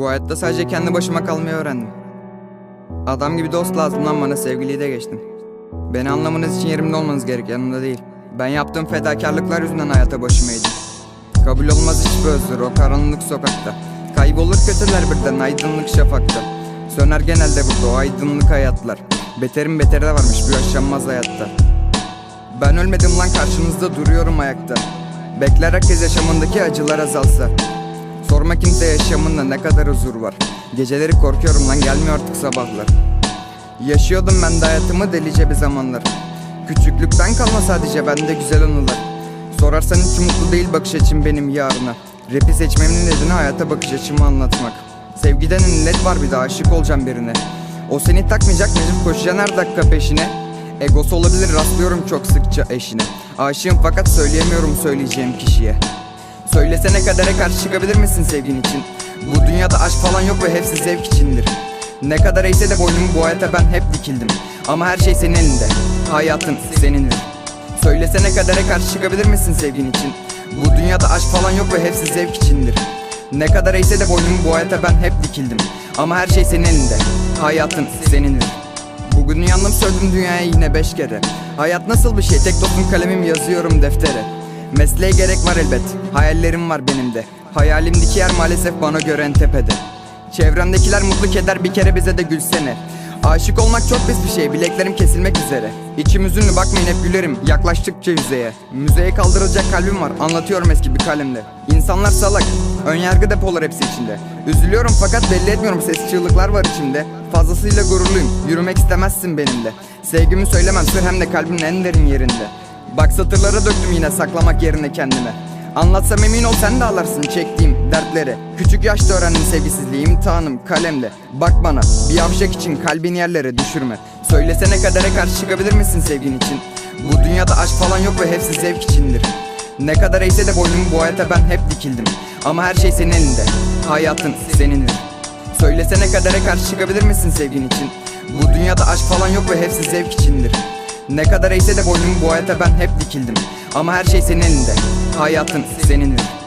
Bu hayatta sadece kendi başıma kalmayı öğrendim. Adam gibi dost lazım lan bana sevgiliyi de geçtim. Beni anlamanız için yerimde olmanız gerek yanımda değil. Ben yaptığım fedakarlıklar yüzünden hayata başımı eğdim. Kabul olmaz hiçbir özür o karanlık sokakta. Kaybolur kötüler birden aydınlık şafakta. Söner genelde burada o aydınlık hayatlar. Beterin beteri de varmış bu yaşanmaz hayatta. Ben ölmedim lan karşınızda duruyorum ayakta. Bekler herkes yaşamındaki acılar azalsa. Sorma kimse yaşamında ne kadar huzur var. Geceleri korkuyorum lan gelmiyor artık sabahlar. Yaşıyordum ben de hayatımı delice bir zamanlar. Küçüklükten kalma sadece bende güzel anılar. Sorarsan hiç mutlu değil bakış açım benim yarına. Rap'i seçmemin nedeni hayata bakış açımı anlatmak. Sevgiden illet var bir de aşık olacağım birine. O seni takmayacak mecbur koşacaksın her dakika peşine. Egosu olabilir rastlıyorum çok sıkça eşine. Aşığım fakat söyleyemiyorum söyleyeceğim kişiye. Söylesene kadere karşı çıkabilir misin sevgin için? Bu dünyada aşk falan yok ve hepsi zevk içindir. Ne kadar eğse de boynumu bu hayata ben hep dikildim. Ama her şey senin elinde. Hayatın senindir. Söylesene kadere karşı çıkabilir misin sevgin için? Bu dünyada aşk falan yok ve hepsi zevk içindir. Ne kadar eğse de boynumu bu hayata ben hep dikildim. Ama her şey senin elinde. Hayatın senindir. Bugün uyandım söyledim dünyaya yine beş kere Hayat nasıl bir şey tek dostum kalemim yazıyorum deftere Mesleğe gerek var elbet. Hayallerim var benim de. Hayalimdeki yer maalesef bana göre en tepede. Çevremdekiler mutlu keder bir kere bize de gülsene. Aşık olmak çok pis bir şey bileklerim kesilmek üzere. İçim üzünlü bakmayın hep gülerim yaklaştıkça yüzeye. Müzeye kaldırılacak kalbim var anlatıyorum eski bir kalemde. İnsanlar salak önyargı depolar hepsi içinde. Üzülüyorum fakat belli etmiyorum ses çığlıklar var içimde. Fazlasıyla gururluyum yürümek istemezsin benimle. Sevgimi söylemem sır hem de kalbimin en derin yerinde Bak satırlara döktüm yine saklamak yerine kendime. Anlatsam emin ol sen de ağlarsın çektiğim dertleri. Küçük yaşta öğrendim sevgisizliği imtihanım kalemle. Bak bana bir yavşak için kalbini yerlere düşürme. Söylesene kadere karşı çıkabilir misin sevgin için? Bu dünyada aşk falan yok ve hepsi zevk içindir. Ne kadar eğse de boynumu bu hayata ben hep dikildim. Ama her şey senin elinde Hayatın senindir. Söylesene kadere karşı çıkabilir misin sevgin için? Bu dünyada aşk falan yok ve hepsi zevk içindir Ne kadar eğse de boynumu bu hayata ben hep dikildim. Ama her şey senin elinde Hayatın senindir